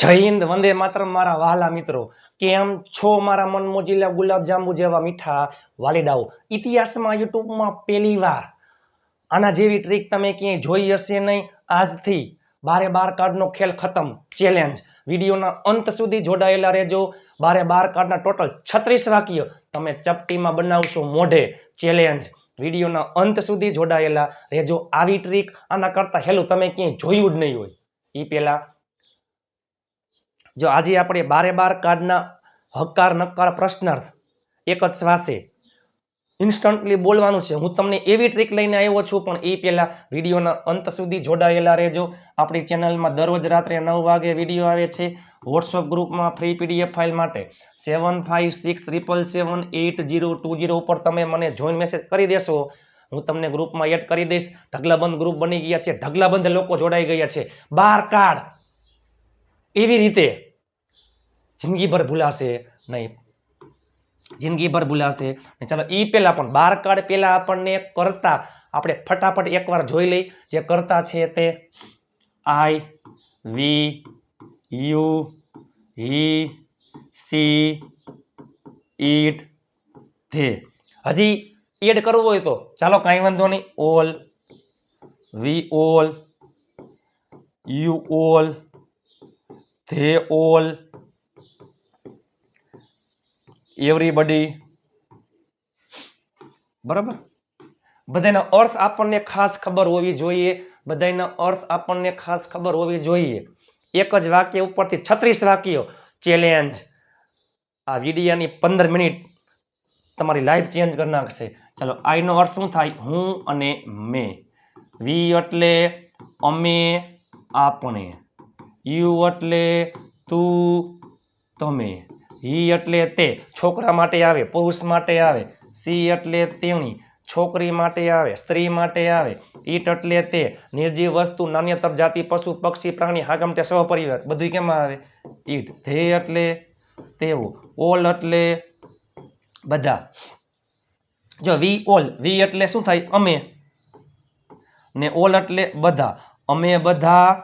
જય હિન્દ, વંદે માત્ર મારા વહાલા મિત્રો. કેમ છો મારા મન મોજીલા ગુલાબ જેવા મીઠા વાલીડાઓ ઇતિહાસમાં, યુટ્યુબમાં પહેલી વાર. આના જેવી ટ્રીક તમે ક્યાંય જોઈ હશે નહીં. આજથી બારે બાર કાર્ડનો ખેલ ખતમ. ચેલેન્જ વિડીયોના અંત સુધી જોડાયેલા રહેજો. બારે બાર કાર્ડના ટોટલ છત્રીસ વાક્ય તમે ચપટીમાં બનાવશો મોઢે. ચેલેન્જ વિડીયોના અંત સુધી જોડાયેલા રહેજો. આવી ટ્રીક આના કરતાં હેલું તમે ક્યાંય જોયું જ નહીં હોય. એ પહેલા જો આજે આપણે બારે બાર કાર્ડના હકાર, નકાર, પ્રશ્નાર્થ એક જ શ્વાસે ઇન્સ્ટન્ટલી બોલવાનું છે. હું તમને એવી ટ્રીક લઈને આવ્યો છું, પણ એ પહેલાં વિડીયોના અંત સુધી જોડાયેલા રહેજો. આપણી ચેનલમાં દરરોજ રાત્રે નવ વાગે વીડિયો આવે છે. વોટ્સઅપ ગ્રુપમાં ફ્રી પીડીએફ ફાઇલ માટે seven five six triple seven eight zero two zero ઉપર તમે મને જોઈન મેસેજ કરી દેશો. હું તમને ગ્રુપમાં એડ કરી દઈશ. ઢગલાબંધ ગ્રુપ બની ગયા છે. ઢગલાબંધ લોકો જોડાઈ ગયા છે. બાર કાર્ડ એવી રીતે જિંદગીભર ભૂલાશે નહીં. જિંદગીભર ભૂલાશે ચાલો એ પહેલાં પણ બાર કાર્ડ પહેલાં આપણને કરતા, આપણે ફટાફટ એકવાર જોઈ લઈ. જે કરતા છે તે I, we, you he she, it, they. હજી એડ કરવું હોય તો. ચાલો, કાંઈ વાંધો નહીં. All, we, all, you, all they all everybody. બરાબર? બધાનો અર્થ આપણને ખાસ ખબર હોવી જોઈએ. બધાનો અર્થ આપણને ખાસ ખબર હોવી જોઈએ. એક જ વાક્ય ઉપરથી છત્રીસ વાક્યો. ચેલેન્જ આ વિડીયાની પંદર મિનિટ તમારી લાઈફ ચેન્જ કરી નાખશે. ચાલો આઈનો અર્થ શું થાય? હું અને મેં. વી એટલે અમે, આપણે. યુ એટલે તું તમે. હી એટલે તે. છોકરા માટે આવે, પુરુષ માટે આવે. સી એટલે તેણી. છોકરી માટે આવે, સ્ત્રી માટે આવે. ઈટ એટલે તે. નિર્જીવ વસ્તુ, નાન્યતર જાતિ, પશુ, પક્ષી, પ્રાણી, હાગમ તે સહપરિવાર બધું કેમાં આવે? ઈટ. ધે એટલે તેવું. ઓલ એટલે બધા. જો વી ઓલ. વી એટલે શું થાય? અમે. ને ઓલ એટલે બધા. અમે બધા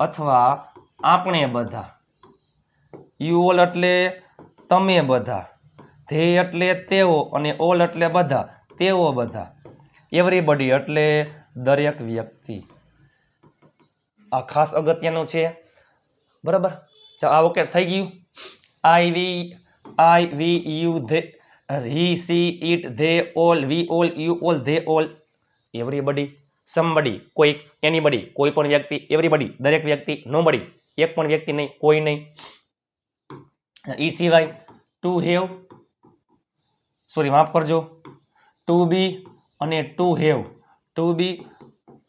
અથવા આપણે બધા યુ ઓલ એટલે તમે બધા ધે એટલે તેઓ અને ઓલ એટલે બધા તેઓ બધા એવરીબડી એટલે દરેક વ્યક્તિ આ ખાસ અગત્યનું છે બરાબર ચાલો આ ઓકે થઈ ગયું I we I we you they he she it they all we all you all they all everybody somebody કોઈ એનીબડી કોઈ પણ વ્યક્તિ એવરીબડી દરેક વ્યક્તિ નોબડી એક પણ વ્યક્તિ નહીં, કોઈ નહીં. ઈ સિવાય ટુ હેવ સોરી માફ કરજો. ટુ બી અને ટુ હેવ ટુ બી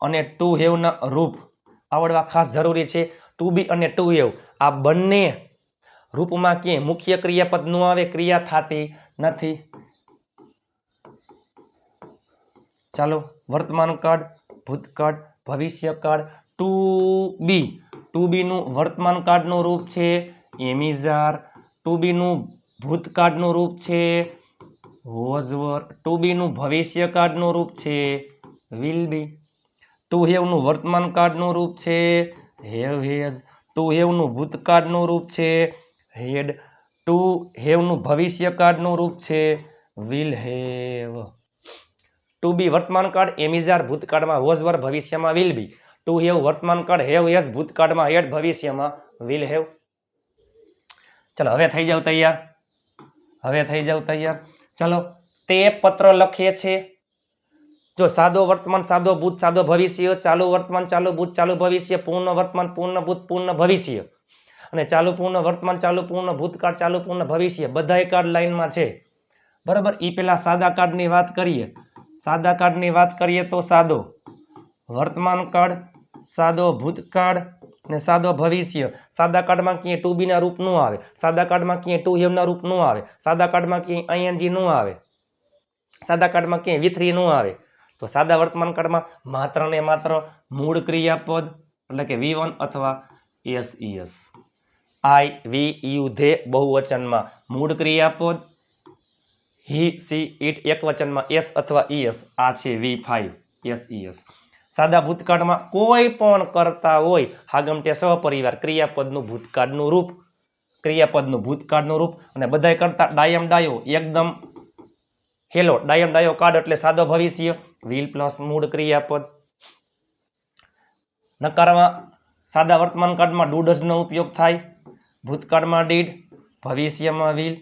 અને ટુ હેવના રૂપ આવડવા ખાસ જરૂરી છે. ટુ બી અને ટુ હેવ આ બંને રૂપમાં કે મુખ્ય ક્રિયાપદ ન આવે, ક્રિયા થતી નથી. ચાલો, વર્તમાન કાળ, ભૂતકાળ, ભવિષ્યકાળ ટુ બી ટુ બીનું વર્તમાન કાળનું રૂપ છે, એમિઝાર ટુ બીનું ભૂતકાળનું રૂપ છે વોઝવર ટુ બીનું ભવિષ્યકાળનું રૂપ છે વિલ બી ટુ હેવનું વર્તમાન કાળનું રૂપ છે હેવ હેઝ ટુ હેવનું ભૂતકાળનું રૂપ છે, હેડ ટુ હેવનું ભવિષ્યકાળનું રૂપ છે વિલ હેવ ટુ બી વર્તમાન કાળ એમિઝાર ભૂતકાળમાં વોઝવર ભવિષ્યમાં વિલ બી ટુ હેવ વર્તમાન કાળ, હેવ યસ ભૂતકાળમાં, હેડ ભવિષ્યમાં, વિલ હેવ. ચલો, હવે થઈ જાવ તૈયાર. હવે થઈ જાવ તૈયાર. ચલો, તે પત્ર લખે છે. જો સાદો વર્તમાન, સાદો ભૂત, સાદો ભવિષ્ય, ચાલુ વર્તમાન, ચાલુ ભૂત, ચાલુ ભવિષ્ય, પૂર્ણ વર્તમાન, પૂર્ણ ભૂત, પૂર્ણ ભવિષ્ય. અને ચાલુ, પૂર્ણ વર્તમાન, ચાલુ, પૂર્ણ ભૂતકાળ, ચાલુ, પૂર્ણ ભવિષ્ય બધાય કાર્ડ લાઈનમાં છે. બરાબર? એ પેલા સાદા કાર્ડની વાત કરીએ. સાદા કાર્ડની વાત કરીએ તો સાદો. વર્તમાન કાળ, સાદો ભૂતકાળ ને સાદો ભવિષ્ય. સાદા કાર્ડમાં ક્યાંય ટુ બીના રૂપ ન આવે. સાદા કાર્ડમાં ક્યાંય ટુ હેમના રૂપ ન આવે. સાદા કાર્ડમાં ક્યાંય આઈએનજી ન આવે. સાદા કાર્ડમાં ક્યાંય વિથરી થ્રી ન આવે. તો સાદા વર્તમાન કાર્ડમાં માત્ર ને માત્ર મૂળ ક્રિયાપદ એટલે કે વી વન અથવા S S I, we, you, they બહુવચનમાં મૂળ ક્રિયાપદ, હી, સી, ઇટ એક વચનમાં એસ અથવા ઈએસ. આ છે વી ફાઈવ એસ ઈએસ સાદા ભૂતકાળમાં કોઈ પણ કરતા હોય, હાગમટે સહપરિવાર ક્રિયાપદનું ભૂતકાળનું રૂપ, ક્રિયાપદનું ભૂતકાળનું રૂપ, અને બધાય કરતા ડાયમ ડાયો, એકદમ હેલો, ડાયમ ડાયો કાર્ડ એટલે સાદો ભવિષ્ય, વિલ પ્લસ મૂળ ક્રિયાપદ. નકારમાં સાદા વર્તમાન કાળમાં ડૂડઝનો ઉપયોગ થાય, ભૂતકાળમાં ડીડ, ભવિષ્યમાં વિલ,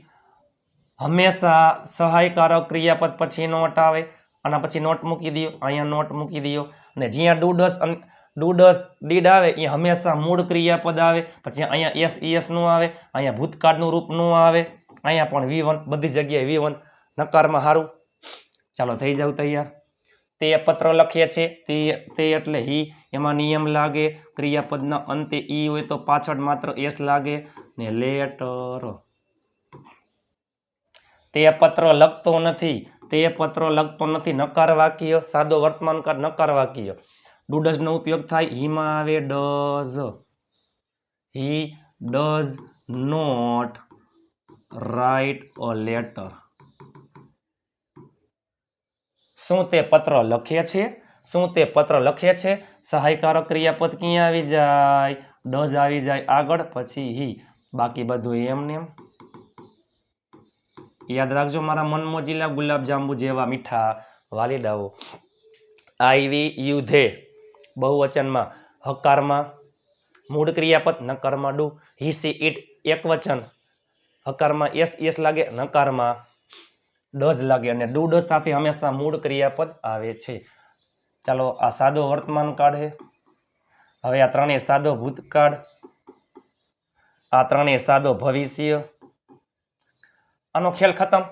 હંમેશા સહાયકારક ક્રિયાપદ પછી નોટ આવે, આના પછી નોટ મૂકી દો અહીંયા નોટ મૂકી દો અને જ્યાં ડુડસ અને ડુડસ ડીડ આવે એ હંમેશા મૂળ ક્રિયાપદ આવે. પછી અહીંયા એસ એસનું આવે, અહીંયા ભૂતકાળનું રૂપનું આવે. અહીંયા પણ વી વન, બધી જગ્યાએ વી વન. નકારમાં સારું ચાલો, થઈ જાવ તૈયાર. તે પત્ર લખીએ છે, તે તે એટલે હી એમાં નિયમ લાગે. ક્રિયાપદના અંતે ઈ હોય તો પાછળ માત્ર એસ લાગે. ને લેટર. તે પત્ર લખતો નથી. તે પત્ર લખતો નથી, નકાર વાક્ય, સાદો વર્તમાન કાળ નકાર વાક્ય. ડુડઝનો ઉપયોગ થાય હીમાં આવે does he does not write a letter. શું તે પત્ર લખે છે? શું તે પત્ર લખે છે? સહાયકારક ક્રિયાપદ ક્યાં આવી જાય? ડઝ આવી જાય આગળ, પછી હી. બાકી બધું એમને એમ. યાદ રાખજો, મારા મનમોજીલા ગુલાબજાંબુ જેવા મીઠા વાલીડાઓ. આવી યુ ધે, બહુવચનમાં, હકારમાં મૂળ ક્રિયાપદ નકારમાં ડુ, હી સી ઇટ એક વચન હકારમાં એસ એસ લાગે, નકારમાં ડઝ લાગે અને ડુ, ડઝ સાથે હંમેશા મૂળ ક્રિયાપદ આવે છે. ચાલો, આ સાદો વર્તમાન કાળ હવે આ ત્રણેય સાદો ભૂતકાળ, આ ત્રણેય સાદો ભવિષ્ય આનો ખેલ ખતમ.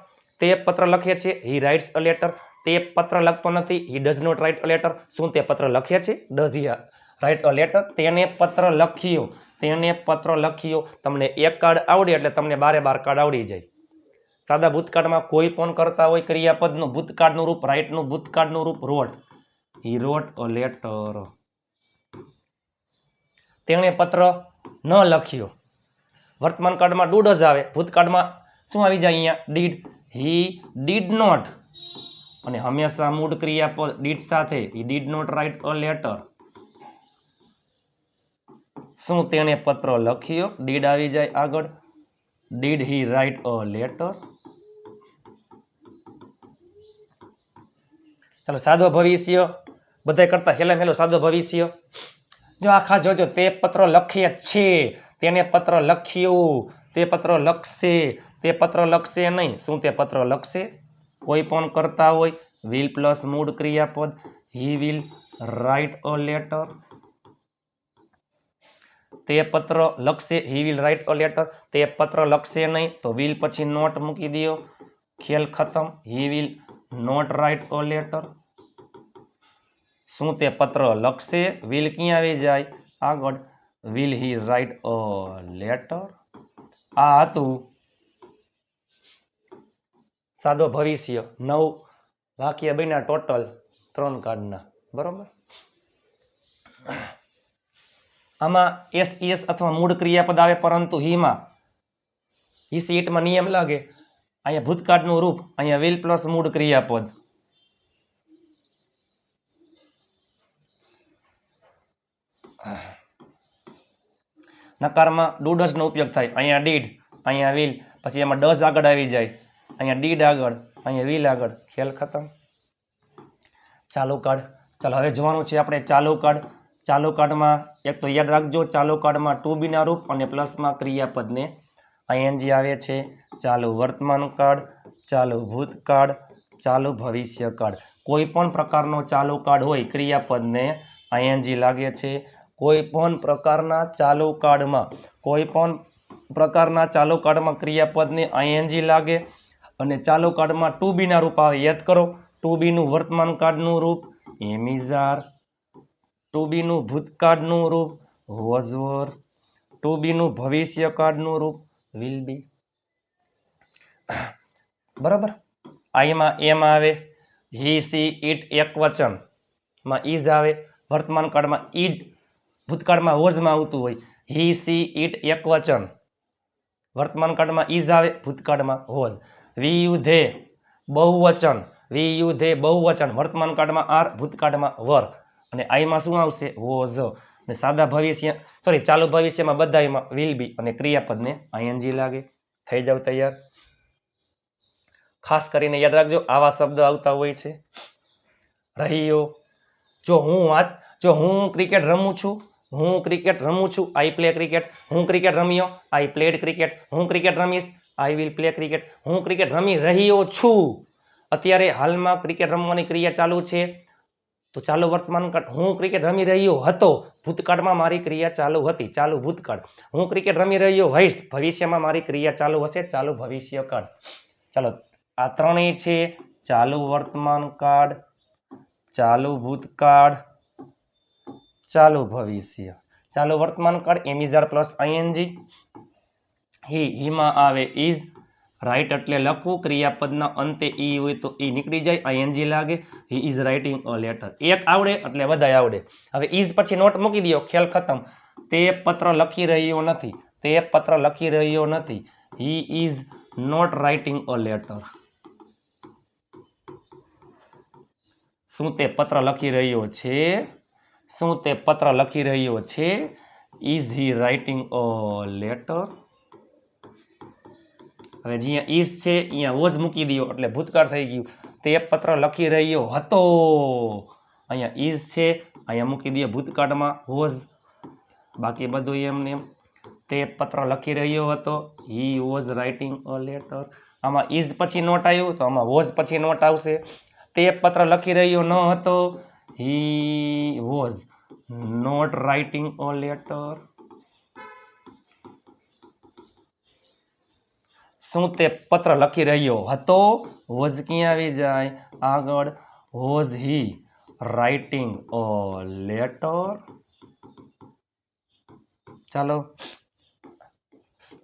તે પત્ર લખે છે. હી રાઇટ્સ અ લેટર તે પત્ર લખતો નથી. He does not write a letter શું તે પત્ર લખે છે? Does he write a letter તેને પત્ર લખ્યો. તેને પત્ર લખ્યો. તમને એક કાર્ડ આવડે એટલે તમને બારે બાર કાર્ડ આવડી જાય. સાદા ભૂતકાળમાં કોઈ પણ કરતા હોય ક્રિયાપદનું ભૂતકાળનું રૂપ રાઇટનું ભૂતકાળનું રૂપ રોટ હી રોટ અ લેટર તેણે પત્ર ન લખ્યો. વર્તમાન કાળમાં ડુ ડઝ આવે. ભૂતકાળમાં શું આવી જાય અહીંયા? ડીડ હી ડીડ નોટ અને હંમેશા મૂળ ક્રિયાપદ ડીડ સાથે. He did not write a letter શું તેણે પત્ર લખ્યો ડીડ આવી જાય આગળ. Did he write a letter ચાલો સાદો ભવિષ્ય. બધાય કરતા હેલા હેલો સાદો ભવિષ્ય. જો આખા જોજો, તે પત્ર લખીએ છે તેને પત્ર લખ્યું તે પત્ર લખશે. તે પત્ર લખશે નહીં. શું તે પત્ર લખશે? કોઈ પણ કરતા હોય વિલ પ્લસ મૂળ ક્રિયાપદ he will write a letter તે પત્ર લખશે he will write a letter તે પત્ર લખશે નહીં, તો વિલ પછી નોટ મૂકી દો ખેલ ખતમ. He will not write a letter શું તે પત્ર લખશે? વિલ ક્યાં આવી જાય? આગળ. Will he write a letter આ હતું સાદો ભવિષ્ય, નવ વાક્ય બન્યા ટોટલ ત્રણ કાર્ડના બરોબર? આમાં એસ એસ અથવા મૂળ ક્રિયાપદ આવે પરંતુ હીમાં. હી સીટમાં નિયમ લાગે. અહીંયા ભૂતકાળનું રૂપ, અહીંયા વિલ પ્લસ મૂળ ક્રિયાપદ. નકારમાં ડુ ડઝનો ઉપયોગ થાય. અહીંયા ડીડ અહીંયા વિલ પછી એમાં ડઝ આગળ આવી જાય. અહીંયા ડીડ આગળ, અહીંયા વીલ આગળ. ખેલ ખતમ. ચાલુ કાર્ડ ચાલો, હવે જોવાનું છે આપણે ચાલુ કાર્ડ ચાલુ કાર્ડમાં એક તો યાદ રાખજો, ચાલુ કાર્ડમાં ટુ બીના રૂપ અને પ્લસમાં ક્રિયાપદને. આઈએનજી આવે છે. ચાલુ વર્તમાન કાર્ડ ચાલુ ભૂતકાળ ચાલુ ભવિષ્ય કાર્ડ કોઈ પણ પ્રકારનો ચાલુ કાર્ડ હોય ક્રિયાપદને આઈએનજી લાગે છે. કોઈ પણ પ્રકારના ચાલુ કાર્ડમાં કોઈ પણ પ્રકારના ચાલુ કાર્ડમાં ક્રિયાપદને આઈએનજી લાગે. અને ચાલુ કાર્ડમાં ટુ બીના રૂપ આવે, યાદ કરો. ટુ બીનું વર્તમાન કાર્ડનું રૂપ, એમિઝાર. ટુ બીનું ભૂતકાળનું રૂપ, વોઝવર. ટુ બીનું ભવિષ્ય કાર્ડનું રૂપ, વિલ બી. બરાબર? આ એમાં એમ આવે, હી સી ઇટ એક વચનમાં ઇઝ આવે, વર્તમાન કાળમાં ઇજ ભૂતકાળમાં વોઝમાં આવતું હોય. હી સી ઇટ એક વચન. વર્તમાન કાળમાં ઇઝ આવે ભૂતકાળમાં વોઝ. વી યુ ધે બહુવચન વી યુ ધે બહુવચન, વર્તમાન કાળમાં આર, ભૂતકાળમાં વર. અને આઈમાં શું આવશે? વોઝ. અને સાદા ભવિષ્ય સોરી ચાલુ ભવિષ્યમાં બધાયમાં વિલ બી અને ક્રિયાપદને આઈએનજી લાગે. થઈ જાવ તૈયાર. ખાસ કરીને યાદ રાખજો, આવા શબ્દ આવતા હોય છે. રહ્યો. જો હું વાત, જો હું ક્રિકેટ રમું છું, હું ક્રિકેટ રમું છું આઈ પ્લે ક્રિકેટ હું ક્રિકેટ રમ્યો આઈ પ્લેડ ક્રિકેટ હું ક્રિકેટ રમીશ આઈ વિલ પ્લે ક્રિકેટ હું ક્રિકેટ રમી રહ્યો છું. અત્યારે હાલમાં ક્રિકેટ રમવાની ક્રિયા ચાલુ છે. તો ચાલુ વર્તમાન હું ક્રિકેટ રમી રહ્યો હતો. ભૂતકાળમાં મારી ક્રિયા ચાલુ હતી. ચાલુ ભૂતકાળ. હું ક્રિકેટ રમી રહ્યો હઈશ. ભવિષ્યમાં મારી ક્રિયા ચાલુ હશે. ચાલુ ભવિષ્યકાળ. ચાલો, આ ત્રણેય છે. ચાલુ વર્તમાન કાળ, ચાલુ ભૂતકાળ, ચાલુ ભવિષ્ય. ચાલુ વર્તમાન કાળ એમિઝાર પ્લસ આઈએનજી હી હીમાં આવે ઇઝ રાઇટ એટલે લખવું, ક્રિયાપદના અંતે ઈ હોય તો ઈ નીકળી જાય આઈએનજી લાગે, he is writing a letter એક આવડે એટલે બધાય આવડે. હવે ઇઝ પછી નોટ મૂકી દો ખેલ ખતમ. તે પત્ર લખી રહ્યો નથી, તે પત્ર લખી રહ્યો નથી. He is not writing a letter શું તે પત્ર લખી રહ્યો છે? શું તે પત્ર લખી રહ્યો છે? Is he writing a letter હવે જ્યાં ઈસ છે અહીંયા વોઝ મૂકી દો એટલે ભૂતકાળ થઈ ગયું. તે પત્ર લખી રહ્યો હતો. અહીંયા ઈઝ છે, અહીંયા મૂકી દઈએ ભૂતકાળમાં વોઝ બાકી બધું એમને એમ તે પત્ર લખી રહ્યો હતો. He was writing a letter આમાં ઇઝ પછી નોટ આવ્યું, તો આમાં વોઝ પછી નોટ આવશે. તે પત્ર લખી રહ્યો ન હતો. He was not writing a letter શું તે પત્ર લખી રહ્યો હતો. વોઝ ક્યાં આવી જાય, આગળ was he writing a letter ચાલો.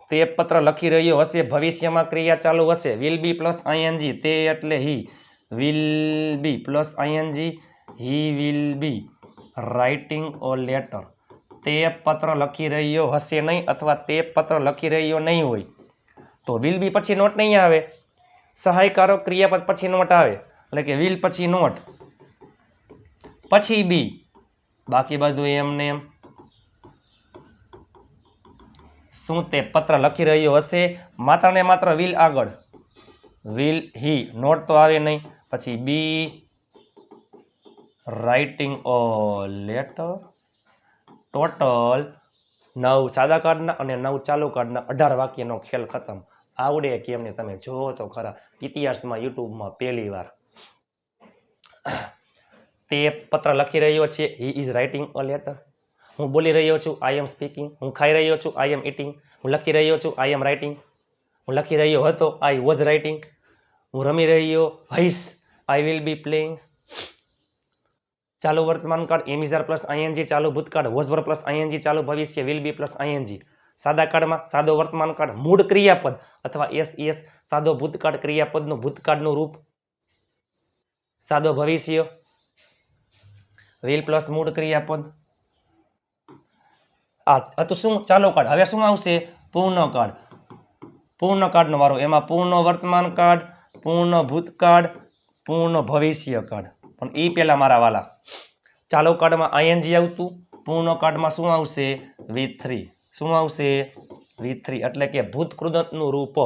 તે પત્ર લખી રહ્યો હશે. ભવિષ્યમાં ક્રિયા ચાલુ હશે. વિલ બી પ્લસ આઈએનજી તે એટલે he will be plus ING he will be writing a letter તે પત્ર લખી રહ્યો હશે નહીં અથવા તે પત્ર લખી રહ્યો નહીં હોય. તો વિલ બી પછી નોટ નહીં આવે. સહાયકારો ક્રિયાપદ પછી નોટ આવે. એટલે કે વિલ પછી નોટ પછી બી બાકી બધું એમને એમ. શું તે પત્ર લખી રહ્યો હશે? માત્ર ને માત્ર વિલ આગળ. વિલ હી નોટ તો આવે નહીં. પછી be writing a letter total નવ સાદા કાર્ડના અને નવ ચાલુ કાર્ડના અઢાર વાક્યનો ખેલ ખતમ. આવડે કેમ ને તમે જોવો તો ખરા. ઇતિહાસમાં, યુટ્યુબમાં પહેલી વાર. તે પત્ર લખી રહ્યો છે. He is writing a letter હું બોલી રહ્યો છું આઈ એમ સ્પીકિંગ હું ખાઈ રહ્યો છું આઈ એમ ઇટિંગ હું લખી રહ્યો છું આઈ એમ રાઇટિંગ હું લખી રહ્યો હતો આઈ વોઝ રાઇટિંગ હું રમી રહ્યો હઈશ આઈ વિલ બી પ્લેઇંગ ચાલુ વર્તમાન કાળ એમિઝાર પ્લસ આઈએનજી ચાલુ ભૂતકાળ વોઝ વર પ્લસ આઈએનજી ચાલુ ભવિષ્ય વિલ બી પ્લસ આઈએનજી સાદા કાળમાં સાદો વર્તમાન કાળ મૂળ ક્રિયાપદ અથવા એસ એસ સાદો ભૂતકાળ ક્રિયાપદનું ભૂતકાળનું રૂપ. સાદો ભવિષ્ય. વિલ પ્લસ મૂળ ક્રિયાપદ. આ તો શું? ચાલો કાળ. હવે શું આવશે? પૂર્ણ કાળ. પૂર્ણ કાળનો વારો. એમાં પૂર્ણ વર્તમાન કાળ, પૂર્ણ ભૂતકાળ, પૂર્ણ ભવિષ્ય કાળ. પણ એ પેલા મારા વાલા. ચાલુ કાર્ડમાં આઈએનજી આવતું. પૂર્ણ કાર્ડમાં શું આવશે? વી થ્રી શું આવશે? વી થ્રી એટલે કે ભૂતકૃદંતનું રૂપ.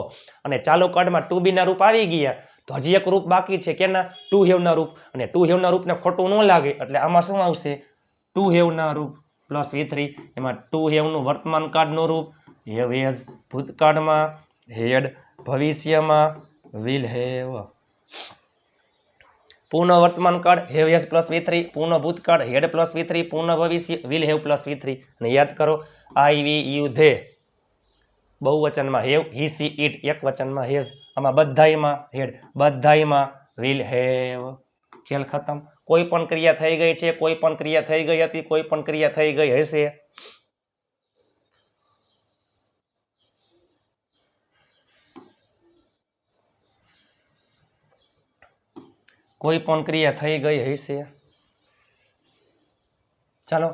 અને ચાલુ કાર્ડમાં ટુ બીના રૂપ આવી ગયા. તો હજી એક રૂપ બાકી છે. કેના? ટુ હેવના રૂપ. અને ટુ હેવના રૂપને ખોટું ન લાગે. એટલે આમાં શું આવશે? ટુ હેવના રૂપ પ્લસ વી થ્રી એમાં ટુ હેવનું વર્તમાન કાર્ડનું રૂપ. હેવ હેઝ ભૂતકાળમાં હેડ ભવિષ્યમાં. વિલ હેવ પૂર્ણ વર્તમાન કાળ have has plus V three, પૂર્ણ ભૂતકાળ હેડ પ્લસ વી થ્રી, પૂર્ણ ભવિષ્ય, will have plus V three. અને યાદ કરો, આઈ વી યુ ધે. બહુવચનમાં હેવ, હી સી ઇટ એક વચનમાં હેઝ. આમાં બધાયમાં હેડ, બધાયમાં વિલ હેવ. ખેલ ખતમ. કોઈ પણ ક્રિયા થઈ ગઈ છે, કોઈ પણ ક્રિયા થઈ ગઈ હતી, કોઈ પણ ક્રિયા થઈ ગઈ હશે. કોઈ પણ ક્રિયા થઈ ગઈ હશે. ચાલો.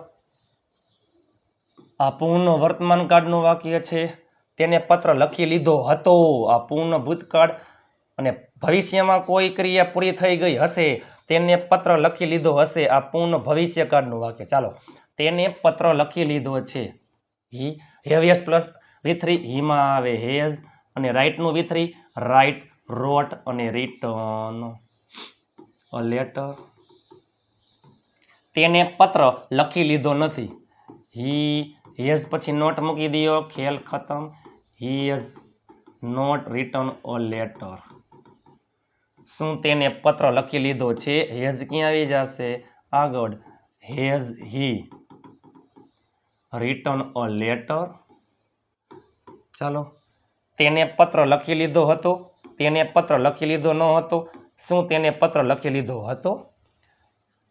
આ પૂર્ણ વર્તમાન કાળનું વાક્ય છે. તેને પત્ર લખી લીધો હતો. આ પૂર્ણ ભૂતકાળ અને ભવિષ્યમાં કોઈ ક્રિયા પૂરી થઈ ગઈ હશે, તેને પત્ર લખી લીધો હશે. આ પૂર્ણ ભવિષ્યકાળનું વાક્ય. ચાલો. તેને પત્ર લખી લીધો છે. હી હેવિયસ પ્લસ વિથરી થ્રી. હીમાં આવે હેઝ અને રાઇટનું વિથરી થ્રી. રાઇટ રોટ અને રિટર્ન. લેટર. તેને પત્ર લખી લીધો નથી. હી હેઝ પછી નોટ મૂકી દો ખેલ ખતમ. He has not written a letter શું તેને પત્ર લખી લીધો છે? હેઝ ક્યાં આવી જશે? આગળ. Has he written a letter ચાલો. તેને પત્ર લખી લીધો હતો. તેને પત્ર લખી લીધો ન હતો. શું તેને પત્ર લખી લીધો હતો?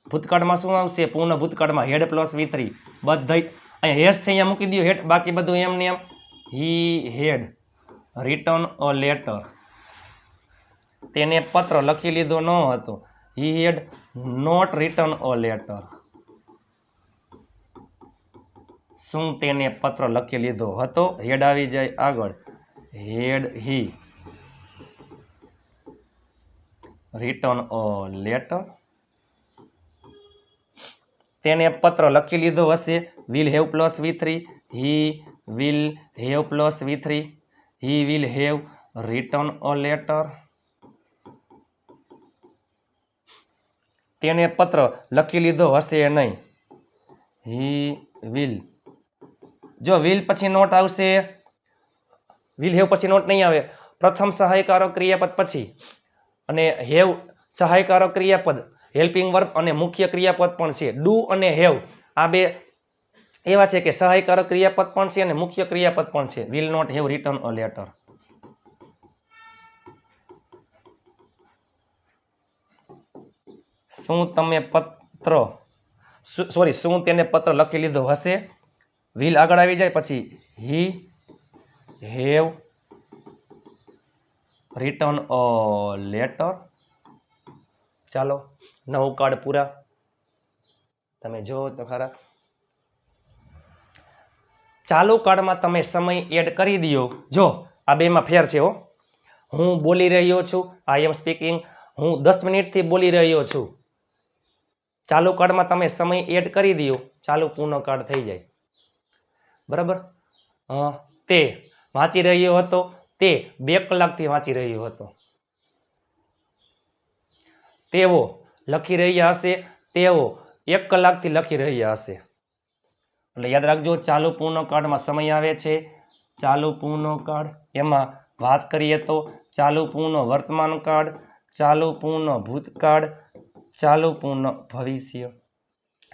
ભૂતકાળમાં શું આવશે? પૂર્ણ ભૂતકાળમાં હેડ પ્લસ વી થ્રી બધા અહીંયા હેડ છે, અહીંયા મૂકી દો હેડ બાકી બધું એમ ને એમ. He head return a letter તેને પત્ર લખી લીધો ન હતો. He had not written a letter શું તેને પત્ર લખી લીધો હતો? હેડ આવી જાય આગળ. Had he written a letter તેને પત્ર લખી લીધો હશે. Will have plus V three he will have plus V three he will have written a letter તેને પત્ર લખી લીધો હશે નહીં. હી વિલ જો વિલ પછી નોટ આવશે વિલ હેવ પછી નોટ નહીં આવે. પ્રથમ સહાયકારો ક્રિયાપદ પછી અને હેવ સહાયકારક ક્રિયાપદ, હેલ્પિંગ વર્બ અને મુખ્ય ક્રિયાપદ પણ છે. ડુ અને હેવ, આ બે એવા છે કે સહાયકારક ક્રિયાપદ પણ છે અને મુખ્ય ક્રિયાપદ પણ છે. Will not have written a letter શું તમે પત્ર સોરી શું તેને પત્ર લખી લીધો હશે? વિલ આગળ આવી જાય પછી he have written a letter ચાલો, નવું કાર્ડ પૂરા. તમે જો તો ખરા. ચાલુ કાર્ડમાં તમે સમય એડ કરી દો જો, આ બેમાં ફેર છે હો. હું બોલી રહ્યો છું આઈ એમ સ્પીકિંગ હું દસ મિનિટથી બોલી રહ્યો છું. ચાલુ કાર્ડમાં તમે સમય એડ કરી દો ચાલુ પૂર્ણ કાર્ડ થઈ જાય. બરાબર? તે વાંચી રહ્યો હતો. તે બે કલાકથી વાંચી રહ્યો હતો. તેઓ લખી રહ્યા હશે, તેઓ એક કલાકથી લખી રહ્યા હશે. એટલે યાદ રાખજો, ચાલુ પૂર્ણ કાર્ડમાં સમય આવે છે. ચાલુ પૂર્ણ કાર્ડ એમાં વાત કરીએ તો ચાલુ પૂર્ણ વર્તમાન કાળ, ચાલુ પૂર્ણ ભૂતકાળ, ચાલુ પૂર્ણ ભવિષ્ય.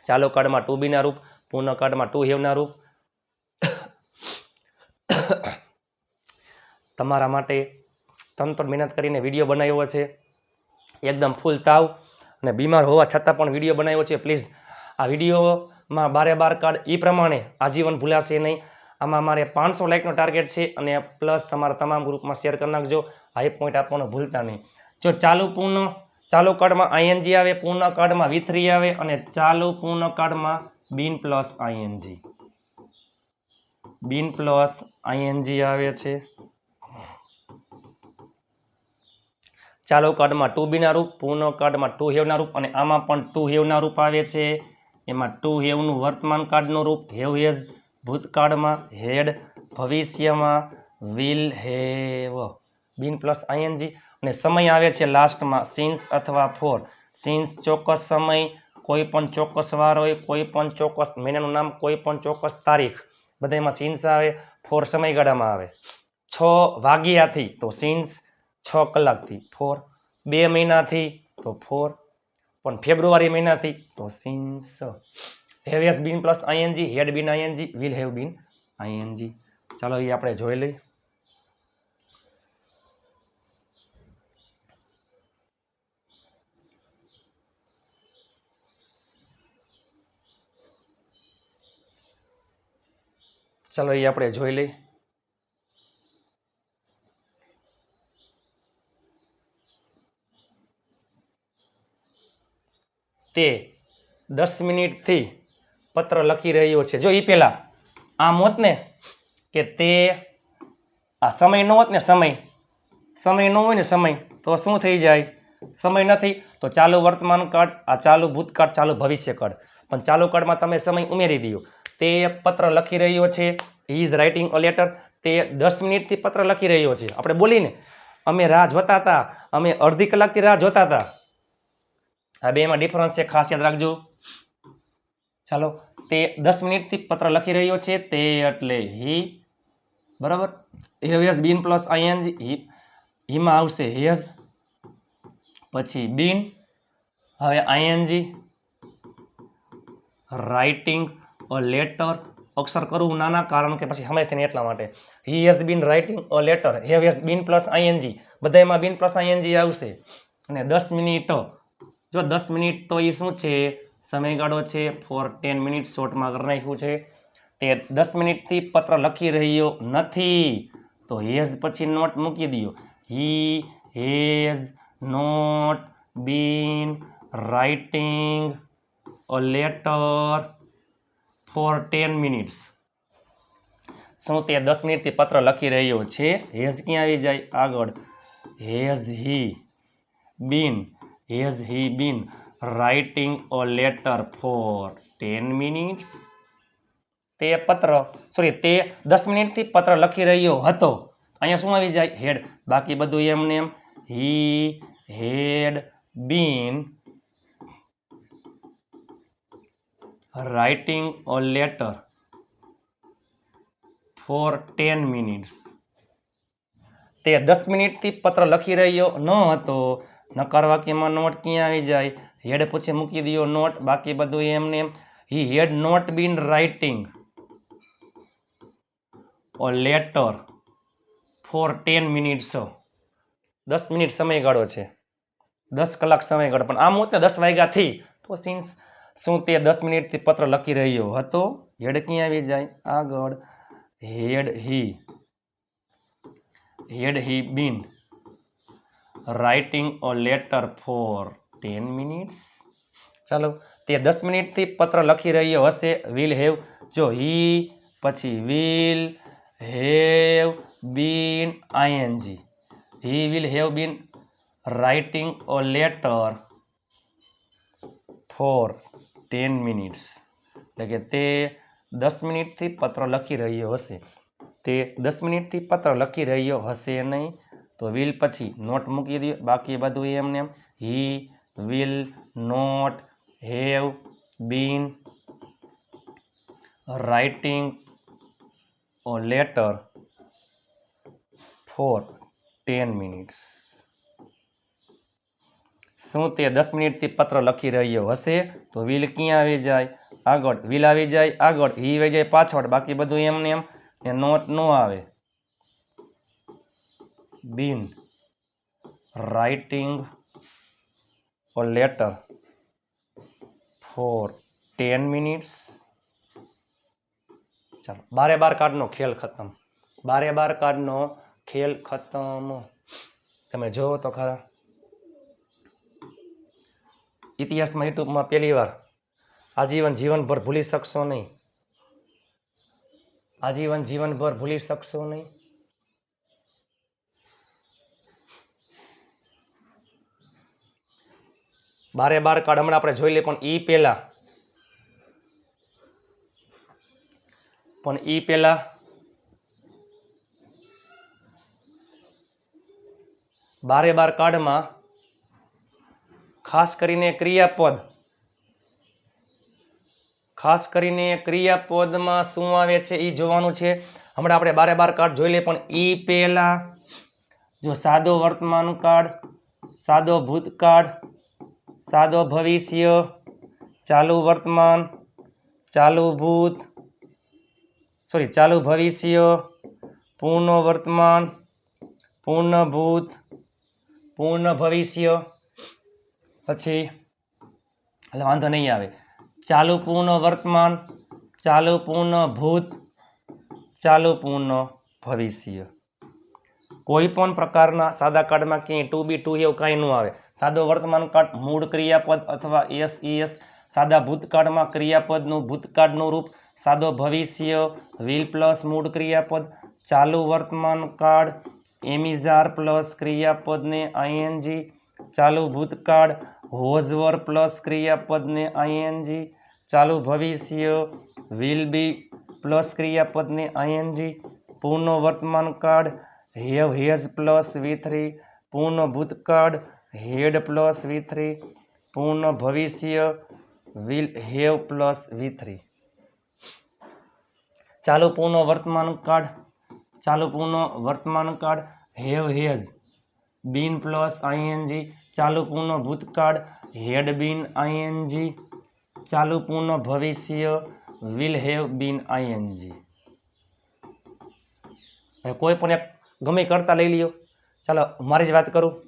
ચાલુ કાર્ડમાં ટુ બીના રૂપ, પૂર્ણ કાર્ડમાં ટુ હેવના રૂપ. તમારા માટે તંત્ર મહેનત કરીને વીડિયો બનાવ્યો છે. એકદમ ફૂલ તાવ અને બીમાર હોવા છતાં પણ વીડિયો બનાવ્યો છે. પ્લીઝ આ વિડીયોમાં બારે બાર કાર્ડ એ પ્રમાણે આજીવન ભૂલાશે નહીં. આમાં મારે પાંચસો લાઇકનો ટાર્ગેટ છે અને પ્લસ તમારા તમામ ગ્રુપમાં શેર કરી નાખજો. હાઈ પોઈન્ટ આપવાનું ભૂલતા નહીં. જો ચાલુ પૂર્ણ, ચાલુ કાર્ડમાં આઈએનજી આવે, પૂર્ણ કાર્ડમાં વી થ્રી આવે અને ચાલુ પૂર્ણ કાર્ડમાં been plus ING been plus ING આવે છે. ચાલુ કાર્ડમાં ટુ બીના રૂપ, પૂર્ણ કાર્ડમાં ટુ હેવના રૂપ અને આમાં પણ ટુ હેવના રૂપ આવે છે. એમાં ટુ હેવનું વર્તમાન કાર્ડનું રૂપ હેવ હેઝ ભૂતકાળમાં હેડ ભવિષ્યમાં will have been plus ING અને સમય આવે છે લાસ્ટમાં સિન્સ અથવા ફોર સિન્સ ચોક્કસ સમય, કોઈ પણ ચોક્કસ વાર હોય, કોઈ પણ ચોક્કસ મહિનાનું નામ, કોઈ પણ ચોક્કસ તારીખ. બધામાં સિન્સ આવે ફોર સમયગાળામાં આવે. છ વાગ્યાથી તો સિન્સ છ કલાકથી. ફોર બે મહિનાથી તો ફોર પણ ફેબ્રુઆરી મહિનાથી તો since. Have has been plus ING had been ING will have been ING ચાલો એ આપણે જોઈ લઈએ. ચાલો એ આપણે જોઈ લઈએ. તે દસ મિનિટથી પત્ર લખી રહ્યો છે. જો એ પહેલાં આમ હોત ને કે તે આ સમય ન હોત ને સમય સમય ન હોય ને સમય, તો શું થઈ જાય? સમય નથી, તો ચાલુ વર્તમાન કાળ, આ ચાલુ ભૂતકાળ, ચાલુ ભવિષ્યકાળ. પણ ચાલુ કાળમાં તમે સમય ઉમેરી દો તે પત્ર લખી રહ્યો છે ઇઝ રાઇટિંગ અ લેટર તે દસ મિનિટથી પત્ર લખી રહ્યો છે. આપણે બોલીને, અમે રાહ જોતા હતા, અમે અડધી કલાકથી રાહ જોતા હતા. આ બેમાં ડિફરન્સ છે, ખાસ યાદ રાખજો. ચાલો, તે દસ મિનિટથી પત્ર લખી રહ્યો છે, તે એટલે હી, બરાબર? Has been plus ING he, હીમાં આવશે હેઝ પછી બીન, હવે આઈએનજી રાઇટિંગ અ લેટર અક્ષર કરવું નાના, કારણ કે પછી સમજશે નહીં એટલા માટે. He has been writing a letter have has been plus ING બધામાં બીન પ્લસ આઈએનજી આવશે. અને દસ મિનિટ જો દસ મિનિટ તો એ શું છે? સમયગાળો છે ફોર ટેન મિનિટ શોર્ટમાં કરી નાખ્યું છે. તે દસ મિનિટથી પત્ર લખી રહ્યો નથી. તો હેઝ પછી નોટ મૂકી દો he has not been writing a letter for ten minutes. શું તે દસ મિનિટથી પત્ર લખી રહ્યો છે? હેઝ ક્યાં આવી જાય? આગળ. Has he been has he been writing a letter for ten minutes તે પત્ર સોરી તે દસ મિનિટથી પત્ર લખી રહ્યો હતો. અહીંયા શું આવી જાય? હેડ બાકી બધું એમને એમ. He had been writing a letter for ten minutes તે દસ મિનિટથી પત્ર લખી રહ્યો ન હતો. નકાર વાક્યમાં નોટ ક્યાં આવી જાય? હેડ પછી મૂકી દો નોટ, બાકી બધું એમને એમ. He had not been writing. A letter for ten minutes. દસ મિનિટ સમયગાળો છે. દસ કલાક સમયગાળો, પણ આમ હું દસ વાગ્યાથી તો સિન્સ શું તે દસ મિનિટથી પત્ર લખી રહ્યો હતો? હેડ ક્યાં આવી જાય? આગળ. Had he. Had he been. Writing a letter for ten minutes ચાલો, તે દસ મિનિટથી પત્ર લખી રહ્યો હશે. વિલ હેવ જો હી પછી will have been ING he will have been writing a letter for ten minutes એટલે કે તે દસ મિનિટથી પત્ર લખી રહ્યો હશે. તે દસ મિનિટથી પત્ર લખી રહ્યો હશે નહીં. તો વિલ પછી નોટ મૂકી દો બાકી બધું એમને એમ. He will not have been writing a letter for ten minutes શું તે દસ મિનિટથી પત્ર લખી રહ્યો હશે? તો વિલ ક્યાં આવી જાય? આગળ વિલ આવી જાય, આગળ હી આવી જાય પાછળ. બાકી બધું એમને એમ ને નોટ નો આવે. Been writing a letter for ten minutes ચાલો, બારે બાર કાર્ડનો ખેલ ખતમ. બારે બાર કાર્ડનો ખેલ ખતમ. તમે જોવો તો ખરા. ઇતિહાસમાં યુટ્યુબમાં પહેલી વાર આજીવન જીવનભર ભૂલી શકશો નહીં. આજીવન જીવનભર ભૂલી શકશો નહીં. બારે બાર કાર્ડ. હમણાં આપણે જોઈ લઈએ પણ ઈ પહેલા. પણ ઈ પહેલા. બારે બાર કાર્ડમાં ખાસ કરીને ક્રિયાપદ. ખાસ કરીને ક્રિયાપદમાં શું આવે છે એ જોવાનું છે. હમણાં આપણે બારે બાર કાર્ડ જોઈ લઈએ પણ ઈ પહેલા. જો સાદો વર્તમાન કાર્ડ, સાદો ભૂતકાળ સાદો ભવિષ્ય, ચાલુ વર્તમાન, ચાલુ ભૂત સોરી ચાલુ ભવિષ્ય, પૂર્ણ વર્તમાન, પૂર્ણ ભૂત, પૂર્ણ ભવિષ્ય. પછી, એટલે વાંધો નહીં આવે. ચાલુ પૂર્ણ વર્તમાન, ચાલુ પૂર્ણ ભૂત, ચાલુ પૂર્ણ ભવિષ્ય. કોઈ પણ પ્રકારના સાદા કાર્ડમાં ક્યાંય ટુ બી ટુ એવું કાંઈ ન આવે. સાદો વર્તમાન કાળ મૂળ ક્રિયાપદ અથવા એસ એસ સાદા ભૂતકાળમાં ક્રિયાપદનું ભૂતકાળનું રૂપ. સાદો ભવિષ્ય, વિલ પ્લસ મૂળ ક્રિયાપદ. ચાલુ વર્તમાન કાળ, એમિઝાર પ્લસ ક્રિયાપદને આઈએનજી. ચાલુ ભૂતકાળ, હોઝવર પ્લસ ક્રિયાપદને આઈએનજી. ચાલુ ભવિષ્ય, વિલ બી પ્લસ ક્રિયાપદને આઈએનજી. પૂર્ણ વર્તમાન કાળ, have has plus V three. પૂર્ણ ભૂતકાળ હેડ પ્લસ વી થ્રી, પૂર્ણ ભવિષ્ય will have plus V three. ચાલુ પૂર્ણ વર્તમાન કાળ, ચાલુ પૂર્ણ વર્તમાન કાળ, have has. Been plus ING ચાલુ પૂર્ણ ભૂતકાળ, હેડ બીન આઈએનજી ચાલુ પૂર્ણ ભવિષ્ય વિલ હેવ બીન આઈએનજી હવે કોઈ પણ એક ગમે એ કરતા લઈ લ્યો. ચાલો, મારી જ વાત કરું.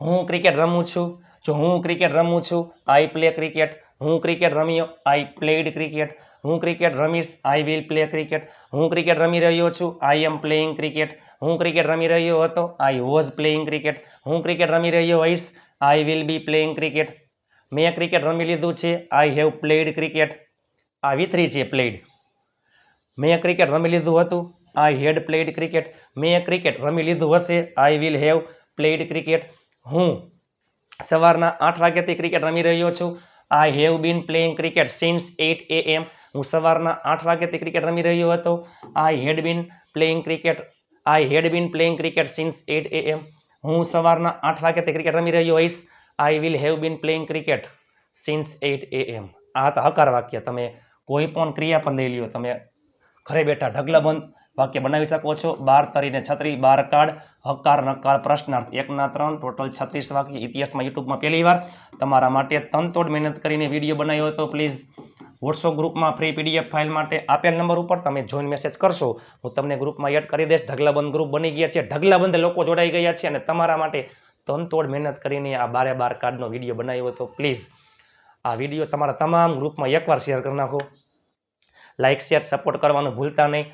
હું ક્રિકેટ રમું છું. જો હું ક્રિકેટ રમું છું આઈ પ્લે ક્રિકેટ હું ક્રિકેટ રમ્યો આઈ પ્લેડ ક્રિકેટ હું ક્રિકેટ રમીશ આઈ વિલ પ્લે ક્રિકેટ હું ક્રિકેટ રમી રહ્યો છું આઈ એમ પ્લેઇંગ ક્રિકેટ હું ક્રિકેટ રમી રહ્યો હતો આઈ વોઝ પ્લેઇંગ ક્રિકેટ હું ક્રિકેટ રમી રહ્યો હોઈશ I will be playing cricket મેં ક્રિકેટ રમી લીધું છે આઈ હેવ પ્લેડ ક્રિકેટ આ વિથરી છે પ્લેડ મેં ક્રિકેટ રમી લીધું હતું આઈ હેડ પ્લેડ ક્રિકેટ મેં ક્રિકેટ રમી લીધું હશે I will have played cricket હું સવારના આઠ વાગ્યાથી ક્રિકેટ રમી રહ્યો છું. I have been playing cricket since eight A M હું સવારના આઠ વાગ્યાથી ક્રિકેટ રમી રહ્યો હતો. I had been playing cricket I had been playing cricket since eight A M હું સવારના આઠ વાગ્યાથી ક્રિકેટ રમી રહ્યો હોઈશ. I will have been playing cricket since eight A M આ હતા હકાર વાક્ય. તમે કોઈ પણ ક્રિયા પણ લઈ લ્યો. તમે ઘરે બેઠા ઢગલાબંધ વાક્ય બનાવી શકો છો. બાર તરીને છત્રી, બાર કાર્ડ હકાર, નકાર, પ્રશ્નાર્થ. એકના ત્રણ, ટોટલ છત્રીસ વાક્ય ઇતિહાસમાં યુટ્યુબમાં પહેલી વાર. તમારા માટે તનતોડ મહેનત કરીને વીડિયો બનાવ્યો હતો. પ્લીઝ વોટ્સઅપ ગ્રુપમાં ફ્રી પીડીએફ ફાઇલ માટે આપેલ નંબર ઉપર તમે જોઈન મેસેજ કરશો. હું તમને ગ્રુપમાં એડ કરી દઈશ. ઢગલાબંધ ગ્રુપ બની ગયા છે. ઢગલાબંધ લોકો જોડાઈ ગયા છે અને તમારા માટે તનતોડ મહેનત કરીને આ બારે બાર કાર્ડનો વીડિયો બનાવ્યો હતો. પ્લીઝ આ વીડિયો તમારા તમામ ગ્રુપમાં એકવાર શેર કરી નાખો. લાઇક શેર સપોર્ટ કરવાનું ભૂલતા નહીં.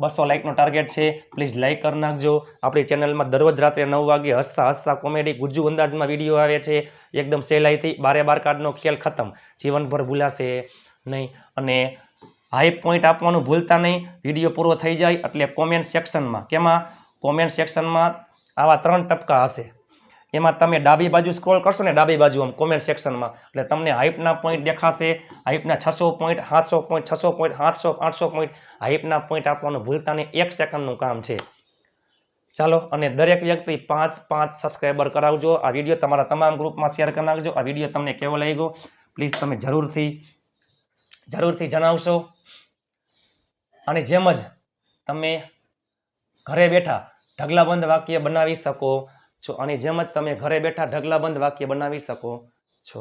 બસો લાઇકનો ટાર્ગેટ છે. પ્લીઝ લાઇક કરી નાખજો. આપણી ચેનલમાં દરરોજ રાત્રે નવ વાગે હસતા હસતા કોમેડી ગુજ્જુ અંદાજમાં વીડિયો આવે છે. એકદમ સહેલાઈથી બારે બાર કાર્ડનો ખેલ ખતમ. જીવનભર ભૂલાશે નહીં. અને હાઈ પોઈન્ટ આપવાનું ભૂલતા નહીં. વીડિયો પૂરો થઈ જાય એટલે કોમેન્ટ સેક્શનમાં કેમાં? કોમેન્ટ સેક્શનમાં આવા ત્રણ ટપકા હશે. એમાં તમે ડાબી બાજુ સ્ક્રોલ કરશો ને ડાબી બાજુ આમ કોમેન્ટ સેક્શનમાં એટલે તમને હાઈપના પોઈન્ટ દેખાશે. હાઈપના છસો પોઈન્ટ સાતસો પોઈન્ટ છસો પોઈન્ટ સાતસો આઠસો પોઈન્ટ હાઈપના પોઈન્ટ આપવાનું ભૂલતા નહીં. એક સેકન્ડનું કામ છે. ચાલો, અને દરેક વ્યક્તિ પાંચ પાંચ સબસ્ક્રાઈબર કરાવજો. આ વીડિયો તમારા તમામ ગ્રુપમાં શેર કરી નાખજો. આ વીડિયો તમને કેવો લાગ્યો? પ્લીઝ તમે જરૂરથી જરૂરથી જણાવશો. અને જેમ જ તમે ઘરે બેઠા ઢગલાબંધ વાક્ય બનાવી શકો છો? અને જેમ જ તમે ઘરે બેઠા ઢગલાબંધ વાક્ય બનાવી શકો છો.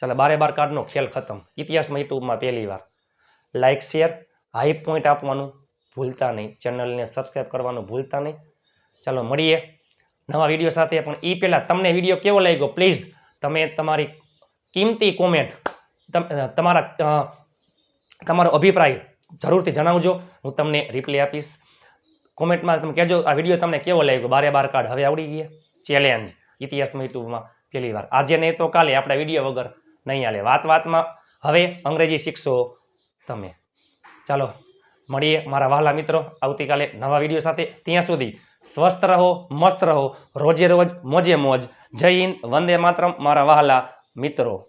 ચાલો, બારે બાર કાર્ડનો ખેલ ખતમ. ઇતિહાસમાં યુટ્યુબમાં પહેલી વાર. લાઇક શેર હાઈ પોઈન્ટ આપવાનું ભૂલતા નહીં. ચેનલને સબસ્ક્રાઈબ કરવાનું ભૂલતા નહીં. ચાલો, મળીએ નવા વીડિયો સાથે. પણ એ પહેલાં તમને વીડિયો કેવો લાગ્યો? પ્લીઝ તમે તમારી કિંમતી કોમેન્ટ તમારા તમારો અભિપ્રાય જરૂરથી જણાવજો. હું તમને રિપ્લે આપીશ. કોમેન્ટમાં તમે કહેજો, આ વીડિયો તમને કેવો લાગ્યો? બારે બાર કાર્ડ હવે આવડી ગયા. ચેલેન્જ ઇતિહાસમાં યુટ્યુબમાં પહેલી વાર. આજે નહીં તો કાલે આપણે વીડિયો વગર નહીં હાલે. વાત વાતમાં હવે અંગ્રેજી શીખશો તમે. ચાલો, મળીએ મારા વહાલા મિત્રો આવતીકાલે નવા વીડિયો સાથે. ત્યાં સુધી સ્વસ્થ રહો, મસ્ત રહો, રોજે રોજ મોજે મોજ. જય હિન્દ, વંદે માતરમ, મારા વહાલા મિત્રો.